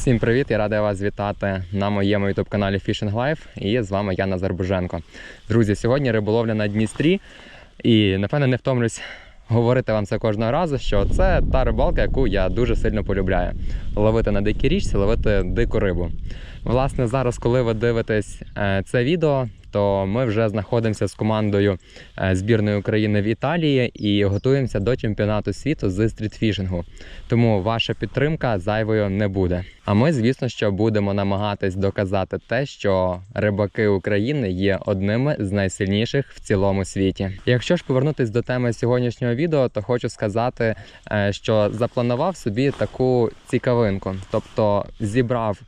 Всім привіт! Я радий вас вітати на моєму youtube каналі Fishing Life. І з вами Яна Зарбуженко. Друзі, сьогодні риболовля на Дністрі. І напевно не втомлюсь говорити вам це кожного разу, що це та рибалка, яку я дуже сильно полюбляю. Ловити на дикій річці, ловити дику рибу. Власне, зараз, коли ви дивитесь е, це відео, то ми вже знаходимося з командою е, збірної України в Італії і готуємося до чемпіонату світу з стрітфішингу. Тому ваша підтримка зайвою не буде. А ми, звісно, що будемо намагатись доказати те, що рибаки України є одними з найсильніших в цілому світі. Якщо ж повернутись до теми сьогоднішнього відео, то хочу сказати, е, що запланував собі таку цікавинку, тобто зібрав.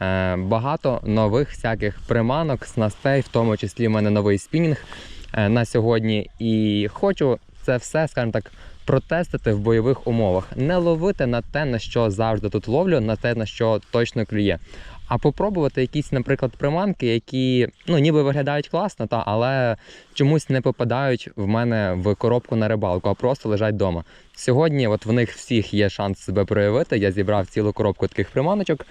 Е, Багато нових всяких приманок, снастей, в тому числі в мене новий спінінг е, на сьогодні. І хочу це все, скажімо так, протестити в бойових умовах, не ловити на те, на що завжди тут ловлю, на те, на що точно клює. А попробувати якісь, наприклад, приманки, які ну ніби виглядають класно, та але чомусь не попадають в мене в коробку на рибалку, а просто лежать вдома. Сьогодні, от в них всіх є шанс себе проявити. Я зібрав цілу коробку таких приманочок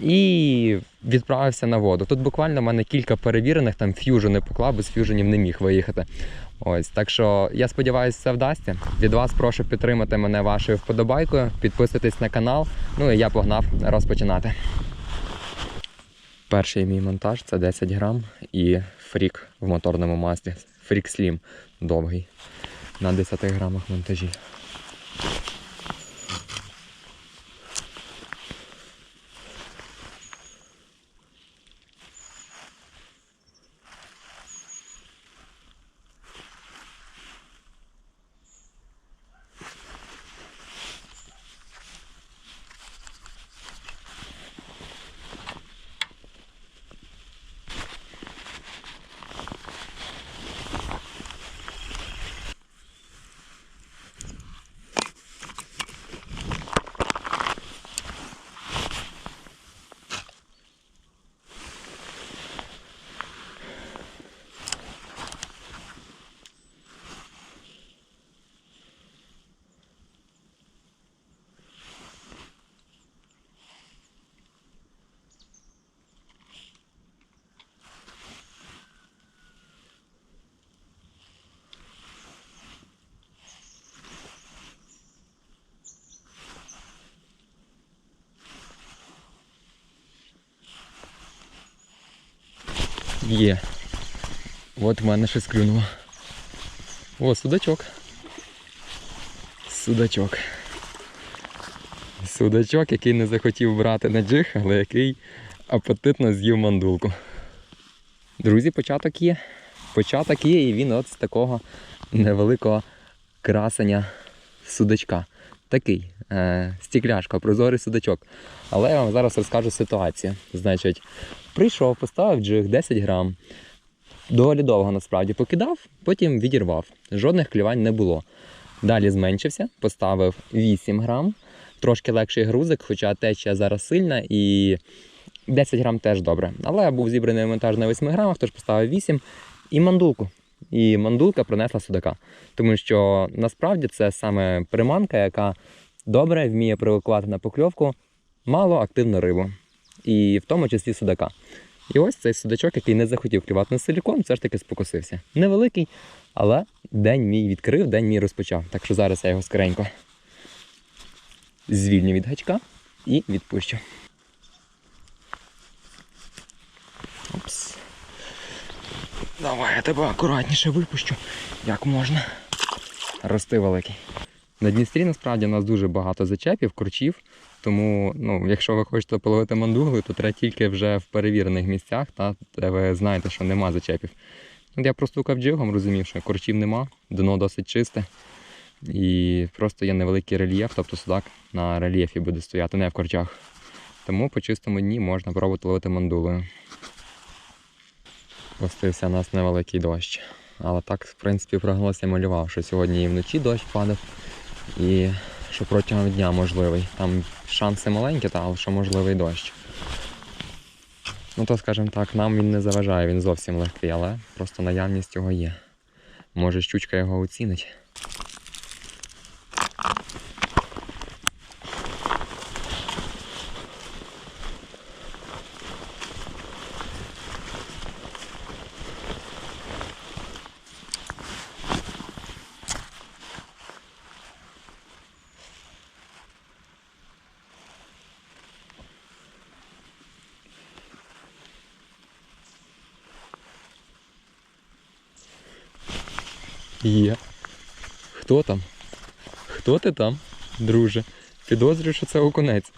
і відправився на воду. Тут буквально в мене кілька перевірених, там ф'южу не поклав, без ф'юженів не міг виїхати. Ось так що я сподіваюся, це вдасться. Від вас прошу підтримати мене вашою вподобайкою, підписуйтесь на канал. Ну і я погнав розпочинати. Перший мій монтаж це 10 грам і фрік в моторному маслі. Фрік слім довгий. На 10 грамах монтажі. Є. От в мене щось клюнуло. О, судачок. Судачок. Судачок, який не захотів брати на джиг, але який апетитно з'їв мандулку. Друзі, початок є. Початок є, і він от з такого невеликого красення судачка. Такий е, стікляшка, прозорий судачок. Але я вам зараз розкажу ситуацію. Значить, прийшов, поставив джиг 10 грам. Доволі довго насправді покидав, потім відірвав. Жодних клювань не було. Далі зменшився, поставив 8 грам, трошки легший грузик, хоча течія зараз сильна і 10 грам теж добре. Але був зібраний монтаж на 8 грамах, тож поставив 8 і мандулку. І мандулка принесла судака. Тому що насправді це саме приманка, яка добре вміє провокувати на покльовку мало активну рибу. І в тому числі судака. І ось цей судачок, який не захотів клювати на силікон, все ж таки спокусився. Невеликий, але день мій відкрив, день мій розпочав. Так що зараз я його скоренько звільню від гачка і відпущу. Опс. Давай я тебе акуратніше випущу, як можна. Рости великий. На Дністрі насправді у нас дуже багато зачепів, корчів. Тому, ну, якщо ви хочете половити мандугли, то треба тільки вже в перевірених місцях, та, де ви знаєте, що нема зачепів. Я простукав джигом, розумів, що корчів нема, дно досить чисте. І просто є невеликий рельєф, тобто судак на рельєфі буде стояти, не в корчах. Тому по чистому дні можна пробувати ловити мандулою. У нас невеликий дощ. Але так, в принципі, прогноз я малював, що сьогодні і вночі дощ падав, і що протягом дня можливий. Там шанси маленькі, та, але що можливий дощ. Ну то, скажімо так, нам він не заважає, він зовсім легкий, але просто наявність його є. Може щучка його оцінить. Є. Хто там? Хто ти там, друже? Підозрюю, що це окунець.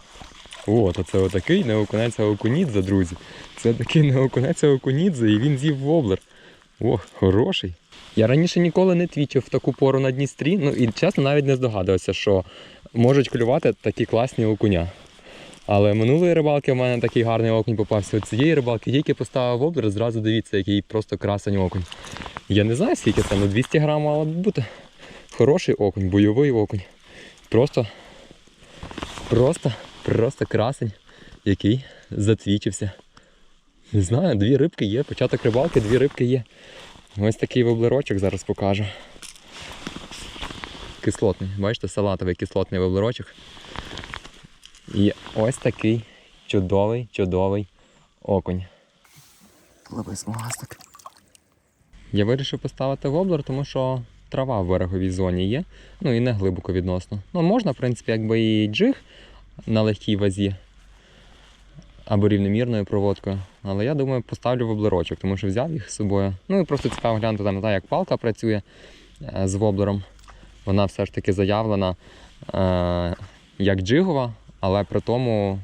О, то це отакий не окунець, а окунідзе, друзі. Це такий не окунець, а окунідзе, і він з'їв воблер. О, хороший. Я раніше ніколи не твічив в таку пору на Дністрі, ну і чесно навіть не здогадувався, що можуть клювати такі класні окуня. Але минулої рибалки в мене такий гарний окунь попався. От цієї рибалки тільки поставив воблер, зразу дивіться, який просто красень окунь. Я не знаю, скільки це, ну 200 грам мало бути. Хороший окунь, бойовий окунь. Просто, просто, просто красень, який затвічився. Не знаю, дві рибки є, початок рибалки, дві рибки є. Ось такий воблерочок зараз покажу. Кислотний, бачите, салатовий кислотний воблерочок. І ось такий чудовий, чудовий окунь. Пливий смугастик. Я вирішив поставити воблер, тому що трава в береговій зоні є, ну і не глибоко відносно. Ну, можна, в принципі, якби і джиг на легкій вазі або рівномірною проводкою. Але я думаю, поставлю воблерочок, тому що взяв їх з собою. Ну і просто цікаво глянути там, та, як палка працює е, з воблером. Вона все ж таки заявлена е, як джигова, але при тому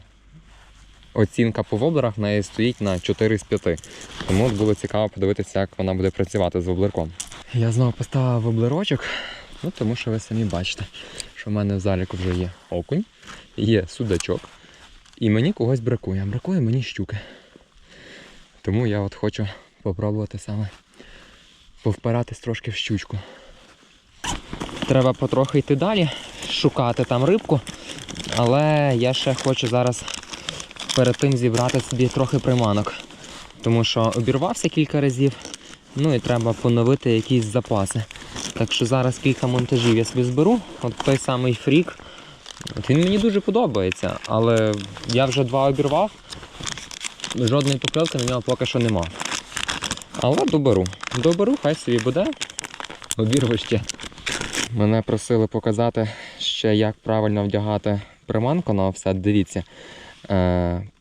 оцінка по воблерах в неї стоїть на 4 з 5. Тому було цікаво подивитися, як вона буде працювати з воблерком. Я знову поставив воблерочок, ну тому що ви самі бачите, що в мене в заліку вже є окунь, є судачок, і мені когось бракує. Бракує мені щуки. Тому я от хочу попробувати саме повпиратись трошки в щучку. Треба потрохи йти далі, шукати там рибку, але я ще хочу зараз перед тим зібрати собі трохи приманок. Тому що обірвався кілька разів, ну і треба поновити якісь запаси. Так що зараз кілька монтажів я собі зберу. От той самий фрік. От він мені дуже подобається, але я вже два обірвав. Жодної покльовки на нього поки що нема. Але доберу. Доберу, хай собі буде. Обірву ще. Мене просили показати ще, як правильно вдягати приманку на офсет. Дивіться, е,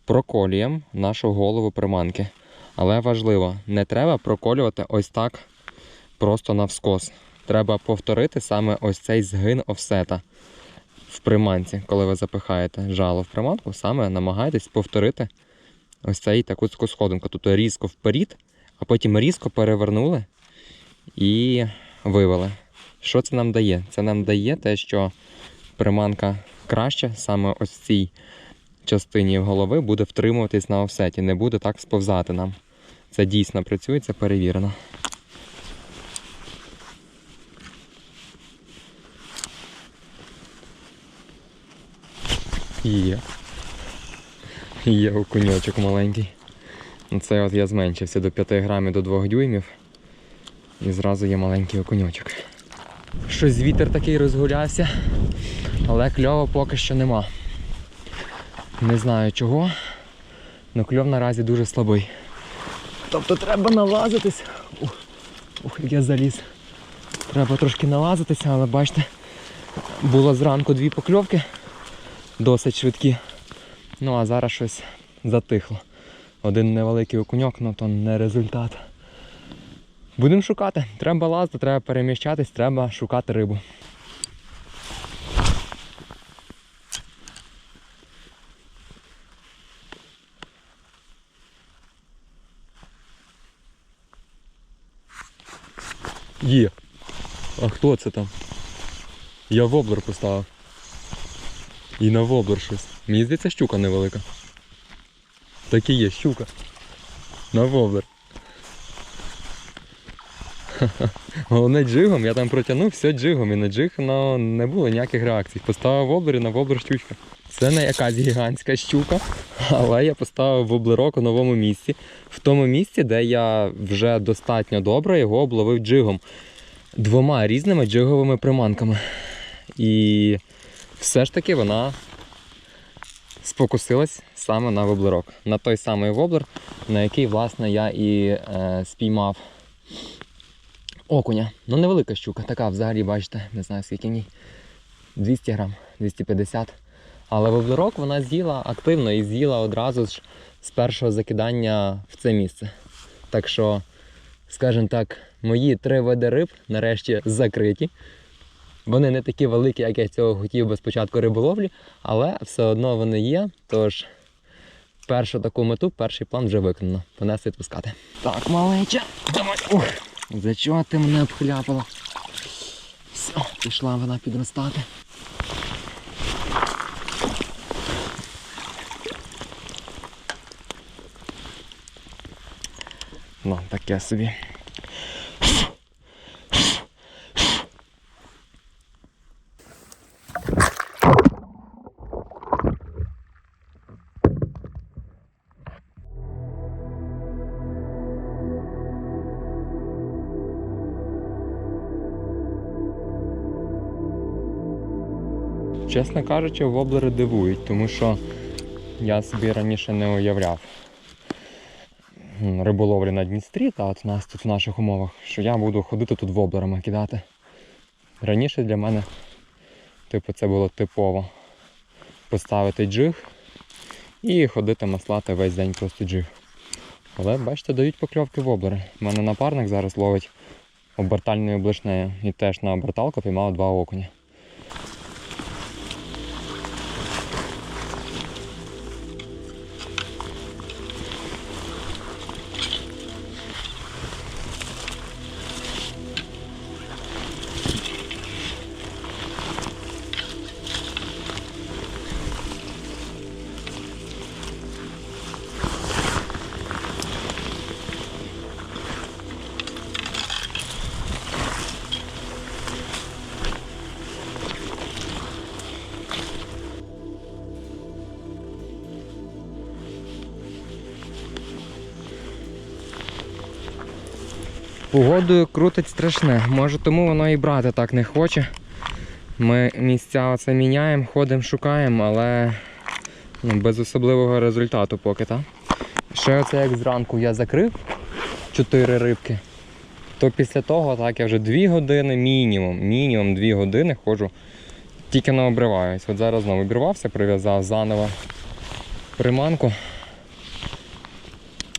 проколюємо нашу голову приманки. Але важливо, не треба проколювати ось так просто навскос. Треба повторити саме ось цей згин офсета в приманці, коли ви запихаєте жало в приманку, саме намагайтесь повторити ось цей таку сходинку. Тобто різко вперед, а потім різко перевернули і вивели. Що це нам дає? Це нам дає те, що приманка краще саме ось цій частині голови буде втримуватись на офсеті, не буде так сповзати нам. Це дійсно працює, це перевірено. Є. Є окуньочок маленький. Це от я зменшився до 5 грамів до 2 дюймів. І зразу є маленький окуньочок. Щось вітер такий розгулявся, але кльова поки що нема. Не знаю чого, але кльов наразі дуже слабий. Тобто треба налазитись. Ух, ух, я заліз. Треба трошки налазитися, але бачите, було зранку дві покльовки, досить швидкі. Ну а зараз щось затихло. Один невеликий окуньок, ну то не результат. Будемо шукати. Треба лазити, треба переміщатись, треба шукати рибу. Є. А хто це там? Я воблер поставив. І на воблер щось. Мені здається, щука невелика. Так і є, щука. На воблер. Головне джигом, я там протягнув все джигом і на джиг ну, не було ніяких реакцій. Поставив воблер і на воблер щучка. Це не якась гігантська щука, але я поставив воблерок у новому місці. В тому місці, де я вже достатньо добре його обловив джигом. Двома різними джиговими приманками. І все ж таки вона спокусилась саме на воблерок. На той самий воблер, на який, власне, я і е, спіймав окуня. Ну невелика щука, така взагалі, бачите, не знаю скільки в ній. 200 грам, 250. Але воблерок вона з'їла активно і з'їла одразу ж з першого закидання в це місце. Так що, скажімо так, мої три види риб нарешті закриті. Вони не такі великі, як я цього хотів би спочатку риболовлі, але все одно вони є. Тож першу таку мету, перший план вже виконано. Понес відпускати. Так, маленька, давай. Ух, за чого ти мене обхляпала? Все, пішла вона підростати. Ну, таке собі. Чесно кажучи, воблери дивують, тому що я собі раніше не уявляв риболовлі на Дністрі, та от нас тут в наших умовах, що я буду ходити тут воблерами кидати. Раніше для мене, типу, це було типово поставити джиг і ходити маслати весь день просто джиг. Але бачите, дають покльовки воблери. У мене напарник зараз ловить обертальною блишнею і теж на оберталку піймав два окуня. Погодою крутить страшне. Може тому воно і брати так не хоче. Ми місця оце міняємо, ходимо, шукаємо, але ну, без особливого результату поки, так? Ще оце як зранку я закрив 4 рибки, то після того так я вже 2 години мінімум, мінімум 2 години ходжу, тільки не обриваюсь. От зараз знову обірвався, прив'язав заново приманку.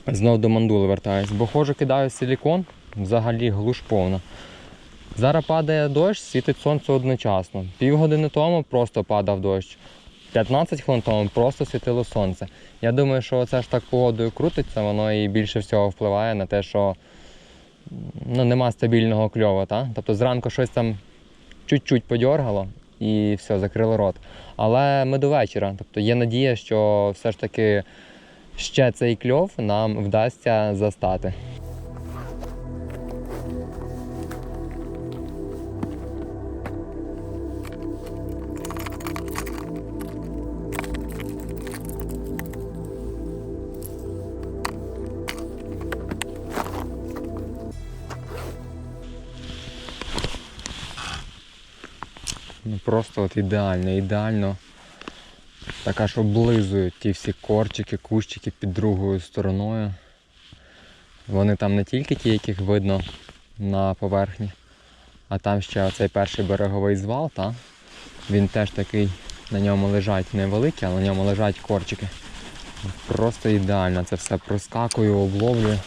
Знов до мандули вертаюсь, бо ходжу, кидаю силікон, взагалі глуш повна. Зараз падає дощ, світить сонце одночасно. Півгодини тому просто падав дощ. 15 хвилин тому просто світило сонце. Я думаю, що це ж так погодою крутиться, воно і більше всього впливає на те, що ну, нема стабільного кльова. Та? Тобто зранку щось там чуть-чуть подьоргало і все, закрило рот. Але ми до вечора. Тобто є надія, що все ж таки ще цей кльов нам вдасться застати. Просто от ідеально, ідеально. Так аж облизують ті всі корчики, кущики під другою стороною. Вони там не тільки ті, яких видно на поверхні, а там ще оцей перший береговий звал, та? він теж такий, на ньому лежать невеликі, але на ньому лежать корчики. Просто ідеально це все проскакую, обловлюю.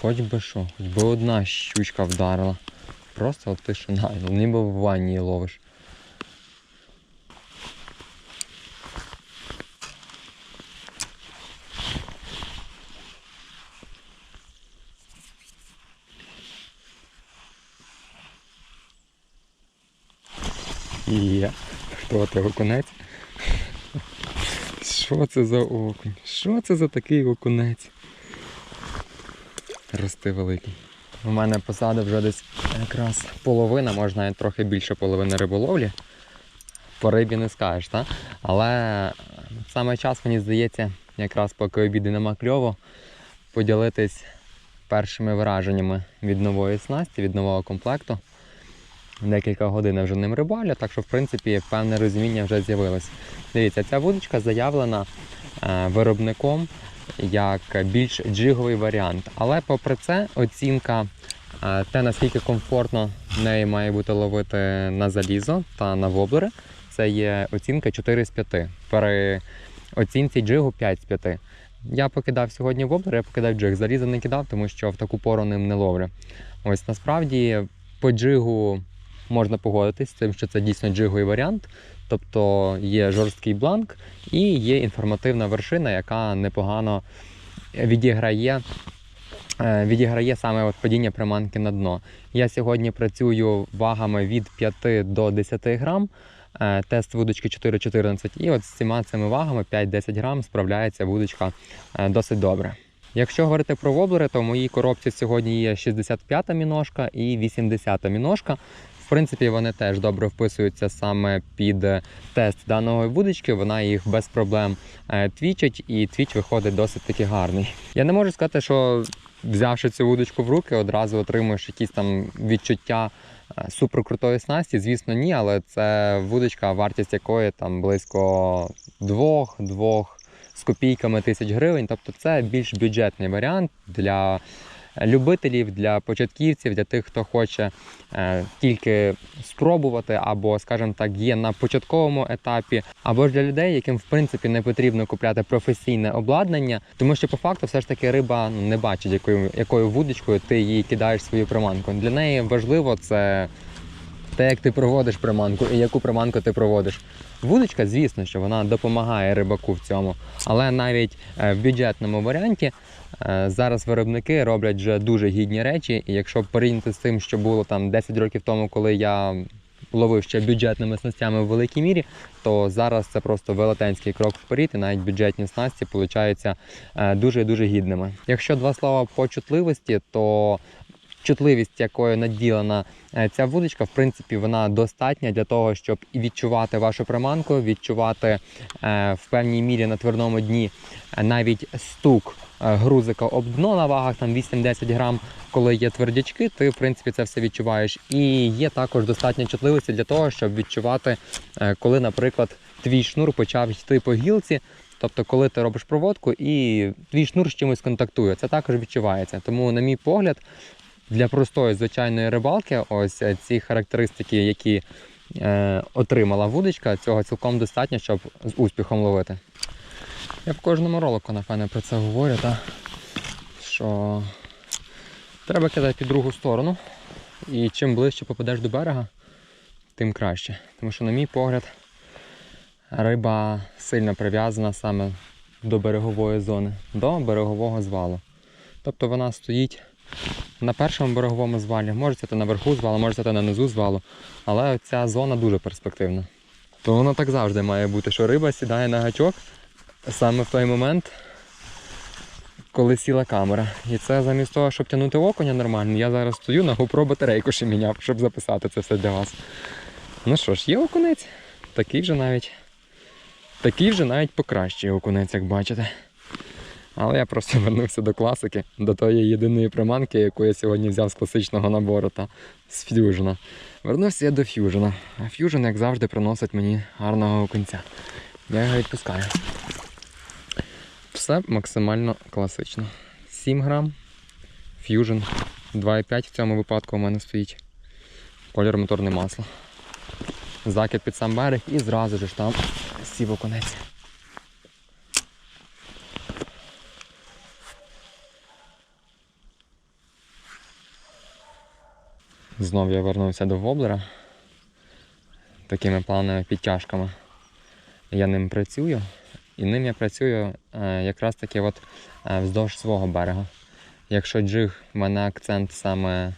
Хоч би що, хоч би одна щучка вдарила. Просто от тишина, ніби в ванні ловиш. Є. Хто окунець? Що це за окунь? Що це за такий окунець? Рости великий. У мене посади вже десь якраз половина, може навіть трохи більше половини риболовлі. По рибі не скажеш, так? Але саме час, мені здається, якраз поки обіди нема кльово, поділитись першими враженнями від нової снасті, від нового комплекту. Декілька годин вже ним рибалю, так що в принципі певне розуміння вже з'явилось. Дивіться, ця вудочка заявлена е, виробником як більш джиговий варіант. Але попри це оцінка е, те, наскільки комфортно неї має бути ловити на залізо та на воблери, це є оцінка 4 з 5. При оцінці джигу 5 з 5. Я покидав сьогодні воблер, я покидав джиг. Заліза не кидав, тому що в таку пору ним не ловлю. Ось насправді по джигу можна погодитись з тим, що це дійсно джиговий варіант. Тобто є жорсткий бланк і є інформативна вершина, яка непогано відіграє, е, відіграє саме от падіння приманки на дно. Я сьогодні працюю вагами від 5 до 10 грам. Е, Тест вудочки 4,14. І от з цими цими вагами 5-10 грам справляється вудочка е, досить добре. Якщо говорити про воблери, то в моїй коробці сьогодні є 65-та міношка і 80-та міношка. В принципі, вони теж добре вписуються саме під е, тест даної вудочки. Вона їх без проблем е, твічить, і твіч виходить досить таки гарний. Я не можу сказати, що взявши цю вудочку в руки, одразу отримуєш якісь там відчуття е, суперкрутої снасті. Звісно, ні, але це вудочка, вартість якої там близько двох, двох з копійками тисяч гривень. Тобто це більш бюджетний варіант для любителів, для початківців, для тих, хто хоче е, тільки спробувати, або, скажімо так, є на початковому етапі, або ж для людей, яким в принципі не потрібно купляти професійне обладнання, тому що по факту все ж таки риба ну, не бачить, якою, якою вудочкою ти її кидаєш свою приманку. Для неї важливо це те, як ти проводиш приманку і яку приманку ти проводиш. Вудочка, звісно, що вона допомагає рибаку в цьому, але навіть е, в бюджетному варіанті е, зараз виробники роблять вже дуже гідні речі. І якщо порівняти з тим, що було там 10 років тому, коли я ловив ще бюджетними снастями в великій мірі, то зараз це просто велетенський крок вперед, і навіть бюджетні снасті получаються дуже дуже гідними. Якщо два слова по чутливості, то чутливість, якою наділена е, ця вудочка, в принципі, вона достатня для того, щоб і відчувати вашу приманку, відчувати е, в певній мірі на твердому дні е, навіть стук грузика об дно на вагах там 8-10 грам, коли є твердячки, ти в принципі це все відчуваєш. І є також достатня чутливості для того, щоб відчувати, коли, наприклад, твій шнур почав йти по гілці. Тобто, коли ти робиш проводку і твій шнур з чимось контактує, це також відчувається. Тому, на мій погляд, для простої звичайної рибалки, ось е, ці характеристики, які е, отримала вудочка, цього цілком достатньо, щоб з успіхом ловити. Я в кожному ролику, напевне, про це говорю, та, що треба кидати під другу сторону. І чим ближче попадеш до берега, тим краще. Тому що, на мій погляд, риба сильно прив'язана саме до берегової зони, до берегового звалу. Тобто вона стоїть на першому береговому звалі, може це наверху звалу, може це на низу звалу, але ця зона дуже перспективна. То воно так завжди має бути, що риба сідає на гачок саме в той момент, коли сіла камера. І це замість того, щоб тягнути окуня нормально, я зараз стою на GoPro батарейку ще міняв, щоб записати це все для вас. Ну що ж, є окунець, такий вже навіть. Такий вже навіть покращий окунець, як бачите. Але я просто вернувся до класики, до тої єдиної приманки, яку я сьогодні взяв з класичного набору та з ф'южена. Вернувся я до ф'южена. А ф'южен, як завжди, приносить мені гарного окунця. Я його відпускаю. Все максимально класично. 7 грам, ф'южен, 2,5 в цьому випадку у мене стоїть. Колір моторне масло. Закид під сам берег і зразу ж там сів окунець. Знов я вернувся до воблера такими плавними підтяжками. Я ним працюю, і ним я працюю е, якраз таки от е, вздовж свого берега. Якщо джиг в мене акцент саме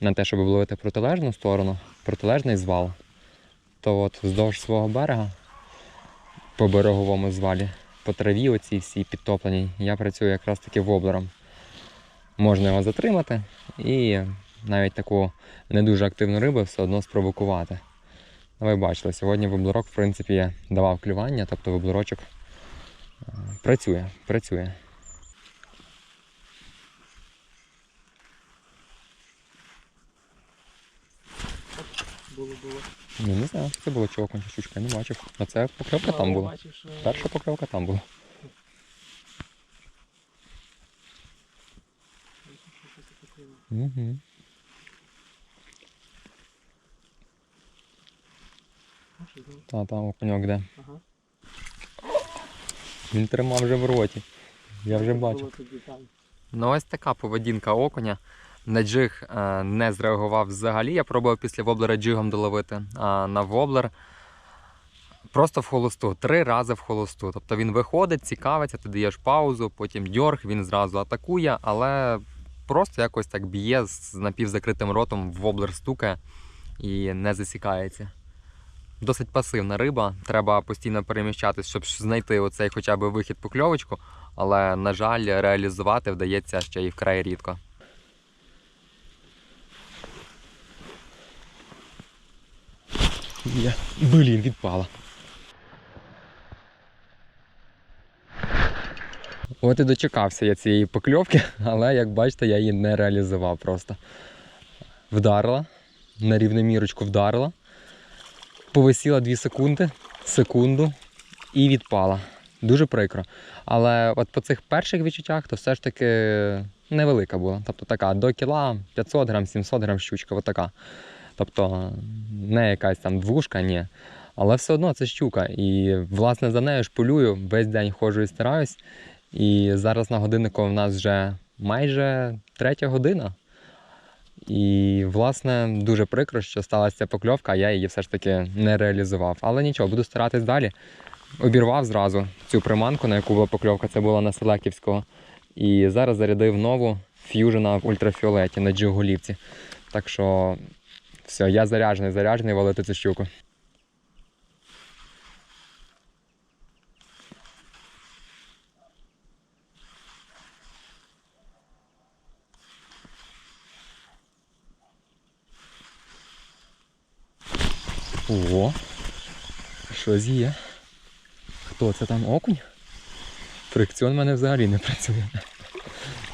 на те, щоб ловити протилежну сторону, протилежний звал, то от вздовж свого берега, по береговому звалі, по траві оцій всій підтопленій, я працюю якраз таки воблером. Можна його затримати і навіть таку не дуже активну рибу все одно спровокувати. Ну, Ви бачили, сьогодні воблерок, в принципі, давав клювання, тобто воблерочок е, працює, працює. Було, було. Ну, не знаю, це було чого конча щучка, я не бачив. А це покльовка там була. Бачив, що... Перша покльовка там була. Угу. Та там окуньок де. Ага. Він тримав вже в роті. Я вже там. Ну ось така поведінка окуня. На джиг е, не зреагував взагалі. Я пробував після воблера джигом доловити, а на воблер просто в холосту, три рази в холосту. Тобто він виходить, цікавиться, ти даєш паузу, потім дьорг, він зразу атакує, але просто якось так б'є з напівзакритим ротом, в воблер стукає і не засікається. Досить пасивна риба, треба постійно переміщатись, щоб знайти оцей хоча б вихід покльовочку, але, на жаль, реалізувати вдається ще й вкрай рідко. Я... Блін, відпала. От і дочекався я цієї покльовки, але як бачите, я її не реалізував просто. Вдарила, на рівномірочку вдарила, повисіла 2 секунди, секунду і відпала. Дуже прикро. Але от по цих перших відчуттях то все ж таки невелика була. Тобто така до кіла 500 грам, 700 грам щучка, отака. Тобто не якась там двушка, ні. Але все одно це щука. І власне за нею ж полюю, весь день ходжу і стараюсь. І зараз на годиннику в нас вже майже третя година. І, власне, дуже прикро, що сталася ця покльовка, а я її все ж таки не реалізував. Але нічого, буду старатись далі. Обірвав зразу цю приманку, на яку була покльовка, це була на Селеківського. І зараз зарядив нову ф'южена в ультрафіолеті на джигулівці. Так що все, я заряджений, заряджений валити цю щуку. О, щось є. Хто це там окунь? Фрикціон в мене взагалі не працює.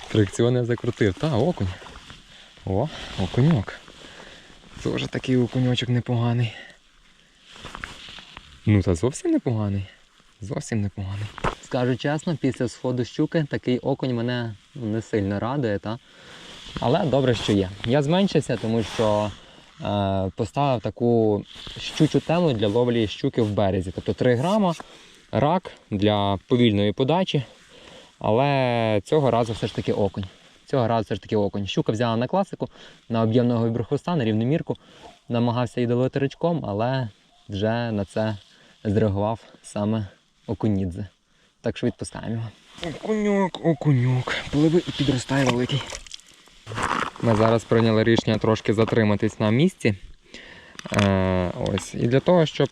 Фрикціон я закрутив. Та, окунь. О, окуньок. Тоже такий окуньочок непоганий. Ну, та зовсім непоганий. Зовсім непоганий. Скажу чесно, після сходу щуки такий окунь мене не сильно радує, та? але добре, що є. Я зменшився, тому що поставив таку щучу тему для ловлі щуки в березі. Тобто 3 грама, рак для повільної подачі. Але цього разу все ж таки окунь. Цього разу все ж таки окунь. Щука взяла на класику, на об'ємного віброхвоста, на рівномірку. Намагався її долити речком, але вже на це зреагував саме окунідзе. Так що відпускаємо його. Окуньок, окуньок. Пливи і підростає великий. Ми зараз прийняли рішення трошки затриматись на місці. Е, ось. І для того, щоб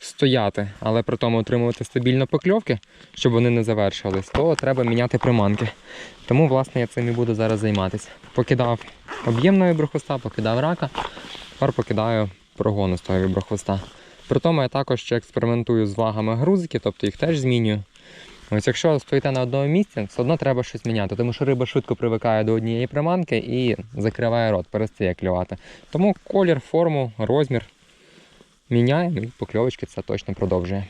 стояти, але при тому отримувати стабільно покльовки, щоб вони не завершувались, то треба міняти приманки. Тому, власне, я цим і буду зараз займатися. Покидав об'ємного віброхвоста, покидав рака, тепер покидаю прогону з того віброхвоста. При тому я також ще експериментую з вагами грузиків, тобто їх теж змінюю. Ось якщо стоїте на одному місці, все одно треба щось міняти, тому що риба швидко привикає до однієї приманки і закриває рот, перестає клювати. Тому колір, форму, розмір міняємо і покльовочки це точно продовжує.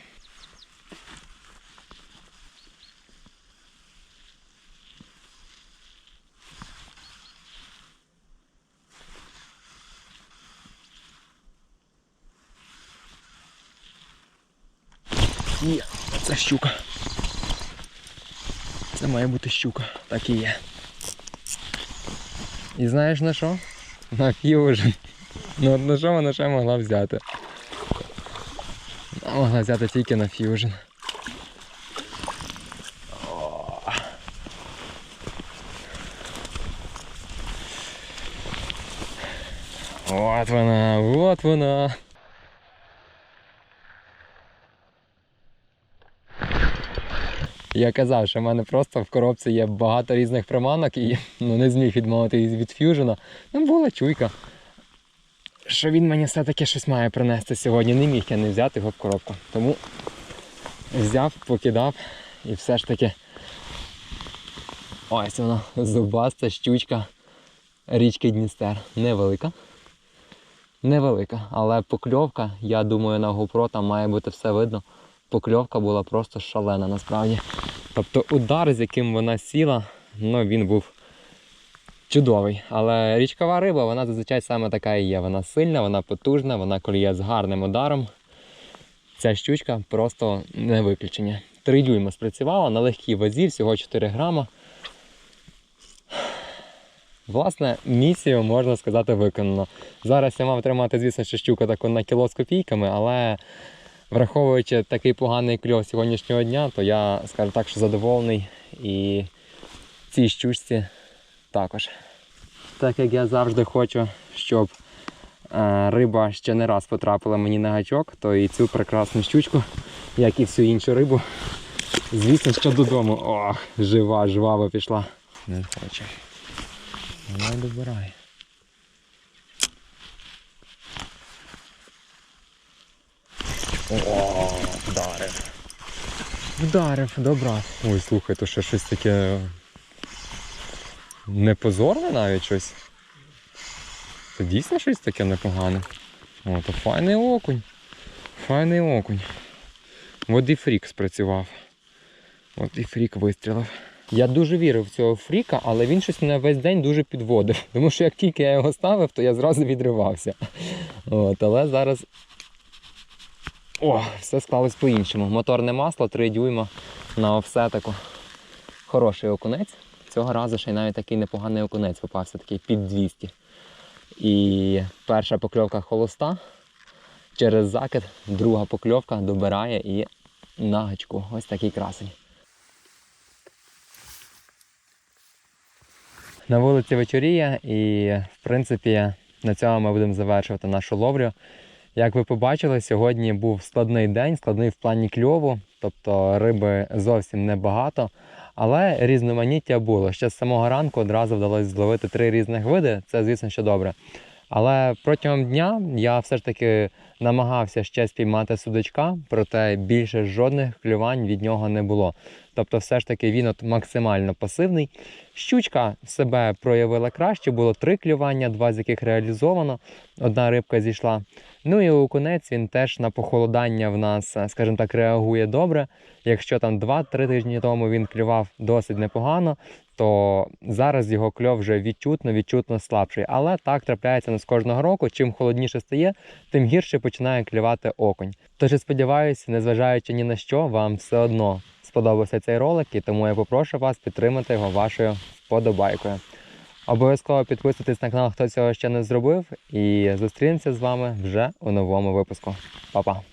Є, це щука. Це має бути щука, так і є. І знаєш на що? На фьюжн. Ну от на що вона ще могла взяти? Вона могла взяти тільки на фьюжн. От вона, от вона. Я казав, що в мене просто в коробці є багато різних приманок і ну, не зміг відмовитись від ф'южена. Ну, була чуйка. Що він мені все-таки щось має принести сьогодні. Не міг я не взяти його в коробку. Тому взяв, покидав і все ж таки. Ось вона, зубаста щучка річки Дністер. Невелика. Невелика, але покльовка, я думаю, на GoPro там має бути все видно. Покльовка була просто шалена насправді. Тобто удар, з яким вона сіла, ну він був чудовий. Але річкова риба, вона зазвичай саме така і є. Вона сильна, вона потужна, вона коліє з гарним ударом. Ця щучка просто не виключення. 3 дюйма спрацювала на легкій вазі, всього 4 грама. Власне, місію, можна сказати, виконано. Зараз я мав тримати, звісно, що щука таку на кіло з копійками, але враховуючи такий поганий кльов сьогоднішнього дня, то я скажу так, що задоволений і цій щучці також. Так як я завжди хочу, щоб е, риба ще не раз потрапила мені на гачок, то і цю прекрасну щучку, як і всю іншу рибу, звісно, що додому. Ох, жива, жвава пішла. Не хоче. Вона добирає. О, вдарив. Вдарив, добра. Ой, слухай, то ще щось таке. Непозорне навіть щось. Це дійсно щось таке непогане. О, то файний окунь. Файний окунь. От і фрік спрацював. От і фрік вистрілив. Я дуже вірив в цього фріка, але він щось мене весь день дуже підводив. Тому що як тільки я його ставив, то я зразу відривався. От, але зараз. О, все склалось по-іншому. Моторне масло 3 дюйма на офсетику. Хороший окунець. Цього разу ще й навіть такий непоганий окунець попався, такий під 200. І перша покльовка холоста. Через закид, друга покльовка добирає і на. Ось такий красень. На вулиці вечоріє і, в принципі, на цьому ми будемо завершувати нашу ловлю. Як ви побачили, сьогодні був складний день, складний в плані кльову, тобто риби зовсім небагато, але різноманіття було. Ще з самого ранку одразу вдалося зловити три різних види, це, звісно, що добре. Але протягом дня я все ж таки намагався ще спіймати судочка, проте більше жодних клювань від нього не було. Тобто, все ж таки він от максимально пасивний. Щучка себе проявила краще, було три клювання, два з яких реалізовано, одна рибка зійшла. Ну і окунець він теж на похолодання в нас, скажімо так, реагує добре. Якщо там 2-3 тижні тому він клював досить непогано, то зараз його кльов вже відчутно, відчутно слабший. Але так трапляється не з кожного року. Чим холодніше стає, тим гірше починає клювати окунь. Тож сподіваюся, незважаючи ні на що, вам все одно сподобався цей ролик, і тому я попрошу вас підтримати його вашою вподобайкою. Обов'язково підписуйтесь на канал, хто цього ще не зробив, і зустрінемося з вами вже у новому випуску. Па-па!